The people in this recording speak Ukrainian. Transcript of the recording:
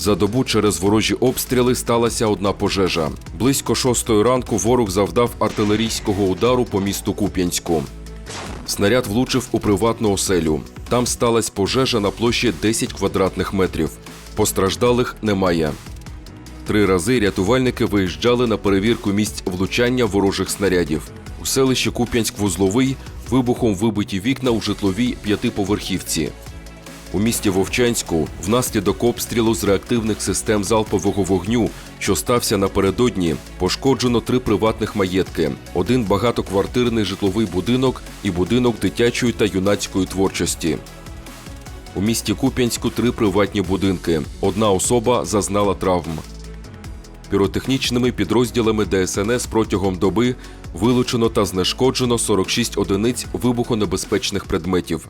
За добу через ворожі обстріли сталася одна пожежа. Близько шостої ранку ворог завдав артилерійського удару по місту Куп'янську. Снаряд влучив у приватну оселю. Там сталася пожежа на площі 10 квадратних метрів. Постраждалих немає. Три рази рятувальники виїжджали на перевірку місць влучання ворожих снарядів. У селищі Куп'янськ-Вузловий вибухом вибиті вікна у житловій п'ятиповерхівці. У місті Вовчанську внаслідок обстрілу з реактивних систем залпового вогню, що стався напередодні, пошкоджено три приватних маєтки: один багатоквартирний житловий будинок і будинок дитячої та юнацької творчості. У місті Куп'янську три приватні будинки. Одна особа зазнала травм. Піротехнічними підрозділами ДСНС протягом доби вилучено та знешкоджено 46 одиниць вибухонебезпечних предметів.